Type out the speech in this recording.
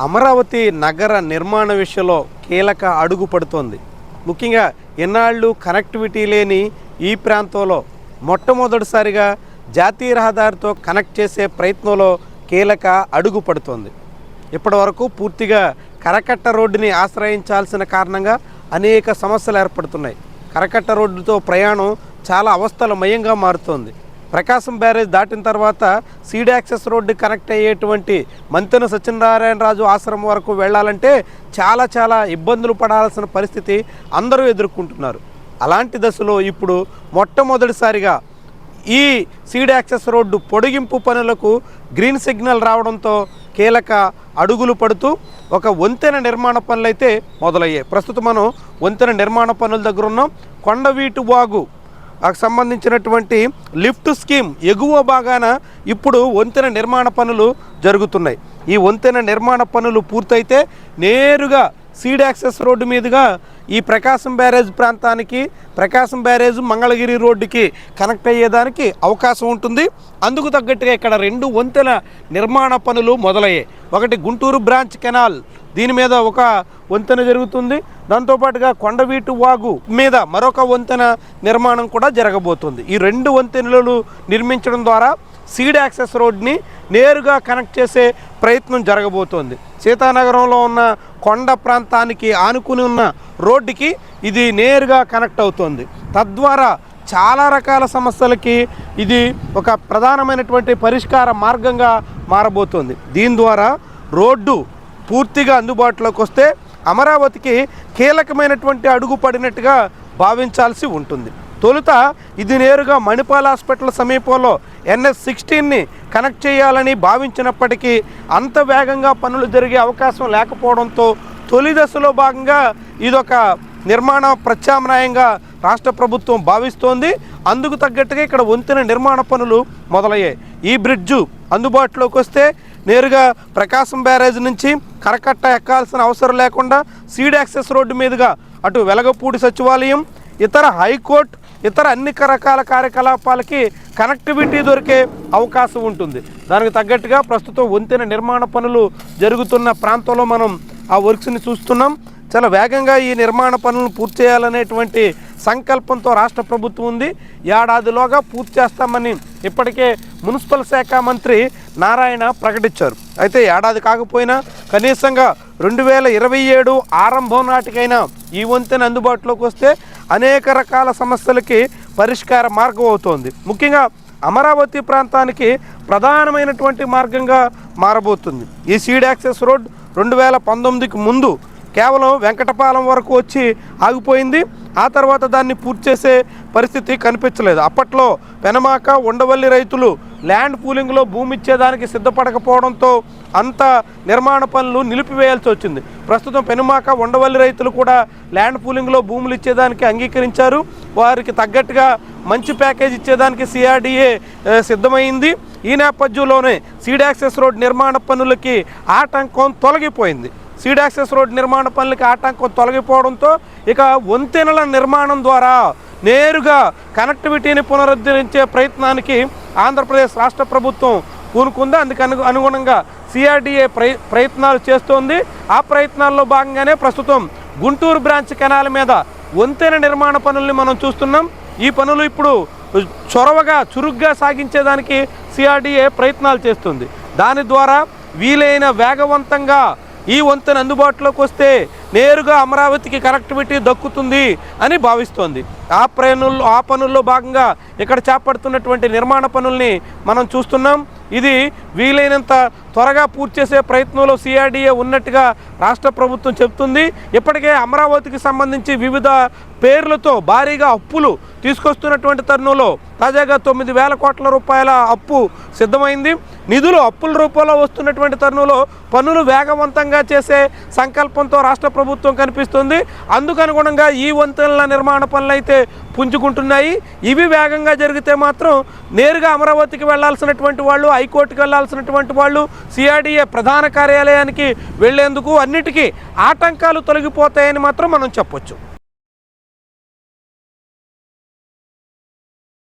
అమరావతి నగర నిర్మాణ విషయంలో కీలక అడుగు పడుతోంది. ముఖ్యంగా ఎన్నాళ్ళు కనెక్టివిటీ లేని ఈ ప్రాంతంలో మొట్టమొదటిసారిగా జాతీయ రహదారితో కనెక్ట్ చేసే ప్రయత్నంలో కీలక అడుగు పడుతోంది. ఇప్పటి వరకు పూర్తిగా కరకట్ట రోడ్డుని ఆశ్రయించాల్సిన కారణంగా అనేక సమస్యలు ఏర్పడుతున్నాయి. కరకట్ట రోడ్డుతో ప్రయాణం చాలా అవస్థలమయంగా మారుతోంది. ప్రకాశం బ్యారేజ్ దాటిన తర్వాత సీడ్ యాక్సెస్ రోడ్డు కనెక్ట్ అయ్యేటువంటి మంతెన సత్యనారాయణ రాజు ఆశ్రమం వరకు వెళ్ళాలంటే చాలా చాలా ఇబ్బందులు పడాల్సిన పరిస్థితి అందరూ ఎదుర్కొంటున్నారు. అలాంటి దశలో ఇప్పుడు మొట్టమొదటిసారిగా ఈ సీడ్ యాక్సెస్ రోడ్డు పొడిగింపు పనులకు గ్రీన్ సిగ్నల్ రావడంతో కీలక అడుగులు పడుతూ ఒక వంతెన నిర్మాణ పనులు అయితే మొదలయ్యాయి. ప్రస్తుతం మనం వంతెన నిర్మాణ పనుల దగ్గర ఉన్నాం. కొండవీటు వాగు సంబంధించినటువంటి లిఫ్ట్ స్కీమ్ ఎగువ భాగాన ఇప్పుడు వంతెన నిర్మాణ పనులు జరుగుతున్నాయి. ఈ వంతెన నిర్మాణ పనులు పూర్తయితే నేరుగా సీడ్ యాక్సెస్ రోడ్డు మీదుగా ఈ ప్రకాశం బ్యారేజ్ ప్రాంతానికి ప్రకాశం బ్యారేజ్ మంగళగిరి రోడ్డుకి కనెక్ట్ అయ్యేదానికి అవకాశం ఉంటుంది. అందుకు తగ్గట్టుగా ఇక్కడ రెండు వంతెన నిర్మాణ పనులు మొదలయ్యాయి. ఒకటి గుంటూరు బ్రాంచ్ కెనాల్ దీని మీద ఒక వంతెన జరుగుతుంది. దాంతోపాటుగా కొండవీటు వాగు మీద మరొక వంతెన నిర్మాణం కూడా జరగబోతుంది. ఈ రెండు వంతెనలు నిర్మించడం ద్వారా సీడ్ యాక్సెస్ రోడ్ని నేరుగా కనెక్ట్ చేసే ప్రయత్నం జరగబోతోంది. సీతానగరంలో ఉన్న కొండ ప్రాంతానికి ఆనుకుని ఉన్న రోడ్డుకి ఇది నేరుగా కనెక్ట్ అవుతుంది. తద్వారా చాలా రకాల సమస్యలకి ఇది ఒక ప్రధానమైనటువంటి పరిష్కార మార్గంగా మారబోతోంది. దీని ద్వారా రోడ్డు పూర్తిగా అందుబాటులోకి వస్తే అమరావతికి కీలకమైనటువంటి అడుగు పడినట్టుగా భావించాల్సి ఉంటుంది. తొలుత ఇది నేరుగా మణిపాల్ హాస్పిటల్ సమీపంలో ఎన్ఎస్ సిక్స్టీన్ని కనెక్ట్ చేయాలని భావించినప్పటికీ అంత వేగంగా పనులు జరిగే అవకాశం లేకపోవడంతో తొలి దశలో భాగంగా ఇదొక నిర్మాణ ప్రత్యామ్నాయంగా రాష్ట్ర ప్రభుత్వం భావిస్తోంది. అందుకు తగ్గట్టుగా ఇక్కడ వంతెన నిర్మాణ పనులు మొదలయ్యాయి. ఈ బ్రిడ్జు అందుబాటులోకి వస్తే నేరుగా ప్రకాశం బ్యారేజ్ నుంచి కరకట్ట ఎక్కాల్సిన అవసరం లేకుండా సీడ్ యాక్సెస్ రోడ్డు మీదుగా అటు వెలగపూడి సచివాలయం ఇతర హైకోర్టు ఇతర అన్ని రకాల కార్యకలాపాలకి కనెక్టివిటీ దొరికే అవకాశం ఉంటుంది. దానికి తగ్గట్టుగా ప్రస్తుతం వంతెన నిర్మాణ పనులు జరుగుతున్న ప్రాంతంలో మనం ఆ వర్క్స్ని చూస్తున్నాం. చాలా వేగంగా ఈ నిర్మాణ పనులను పూర్తి చేయాలనేటువంటి సంకల్పంతో రాష్ట్ర ప్రభుత్వం ఉంది. ఏడాదిలోగా పూర్తి చేస్తామని ఇప్పటికే మున్సిపల్ శాఖ మంత్రి నారాయణ ప్రకటించారు. అయితే ఏడాది కాకపోయినా కనీసంగా రెండు వేల ఇరవై ఏడు ఆరంభం నాటికైనా ఈ వంతెన అందుబాటులోకి వస్తే అనేక రకాల సమస్యలకి పరిష్కార మార్గం అవుతోంది. ముఖ్యంగా అమరావతి ప్రాంతానికి ప్రధానమైనటువంటి మార్గంగా మారబోతుంది. ఈ సీడ్ యాక్సెస్ రోడ్ రెండు వేల పంతొమ్మిదికి ముందు కేవలం వెంకటపాలెం వరకు వచ్చి ఆగిపోయింది. ఆ తర్వాత దాన్ని పూర్తి చేసే పరిస్థితి కనిపించలేదు. అప్పట్లో పెనమాక ఉండవల్లి రైతులు ల్యాండ్ పూలింగ్లో భూమి ఇచ్చేదానికి సిద్ధపడకపోవడంతో అంత నిర్మాణ పనులు నిలిపివేయాల్సి వచ్చింది. ప్రస్తుతం పెనుమాక ఉండవల్లి రైతులు కూడా ల్యాండ్ పూలింగ్లో భూములు ఇచ్చేదానికి అంగీకరించారు. వారికి తగ్గట్టుగా మంచి ప్యాకేజ్ ఇచ్చేదానికి సిఆర్డీఏ సిద్ధమైంది. ఈ నేపథ్యంలోనే సీడ్ యాక్సెస్ రోడ్ నిర్మాణ పనులకి ఆటంకం తొలగిపోయింది. సీడ్ యాక్సెస్ రోడ్ నిర్మాణ పనులకి ఆటంకం తొలగిపోవడంతో ఇక వంతెనల నిర్మాణం ద్వారా నేరుగా కనెక్టివిటీని పునరుద్ధరించే ప్రయత్నానికి ఆంధ్రప్రదేశ్ రాష్ట్ర ప్రభుత్వం కూనుకుంది అందుకు అను అనుగుణంగా సిఆర్డిఏ ప్రయత్నాలు చేస్తోంది. ఆ ప్రయత్నాల్లో భాగంగానే ప్రస్తుతం గుంటూరు బ్రాంచ్ కెనాల మీద వంతెన నిర్మాణ పనుల్ని మనం చూస్తున్నాం. ఈ పనులు ఇప్పుడు చొరవగా చురుగ్గా సాగించేదానికి సిఆర్డిఏ ప్రయత్నాలు చేస్తుంది. దాని ద్వారా వీలైన వేగవంతంగా ఈ వంతెన అందుబాటులోకి వస్తే నేరుగా అమరావతికి కనెక్టివిటీ దక్కుతుంది అని భావిస్తోంది. ఆ పనుల్లో ఆ పనుల్లో భాగంగా ఇక్కడ చేపడుతున్నటువంటి నిర్మాణ పనుల్ని మనం చూస్తున్నాం. ఇది వీలైనంత త్వరగా పూర్తి చేసే ప్రయత్నంలో సిఆర్డీఏ ఉన్నట్టుగా రాష్ట్ర ప్రభుత్వం చెబుతుంది. ఇప్పటికే అమరావతికి సంబంధించి వివిధ పేర్లతో భారీగా అప్పులు తీసుకొస్తున్నటువంటి తరుణంలో తాజాగా తొమ్మిది వేల కోట్ల రూపాయల అప్పు సిద్ధమైంది. నిధులు అప్పుల రూపంలో వస్తున్నటువంటి తరుణంలో పనులు వేగవంతంగా చేసే సంకల్పంతో రాష్ట్ర ప్రభుత్వం కనిపిస్తుంది. అందుకనుగుణంగా ఈ వంతెనల నిర్మాణ పనులు అయితే పుంజుకుంటున్నాయి. ఇవి వేగంగా జరిగితే మాత్రం నేరుగా అమరావతికి వెళ్ళాల్సినటువంటి వాళ్ళు హైకోర్టుకి వెళ్ళాల్సినటువంటి వాళ్ళు సిఆర్డీఏ ప్రధాన కార్యాలయానికి వెళ్ళేందుకు అన్నిటికీ ఆటంకాలు తొలగిపోతాయని మాత్రం మనం చెప్పొచ్చు.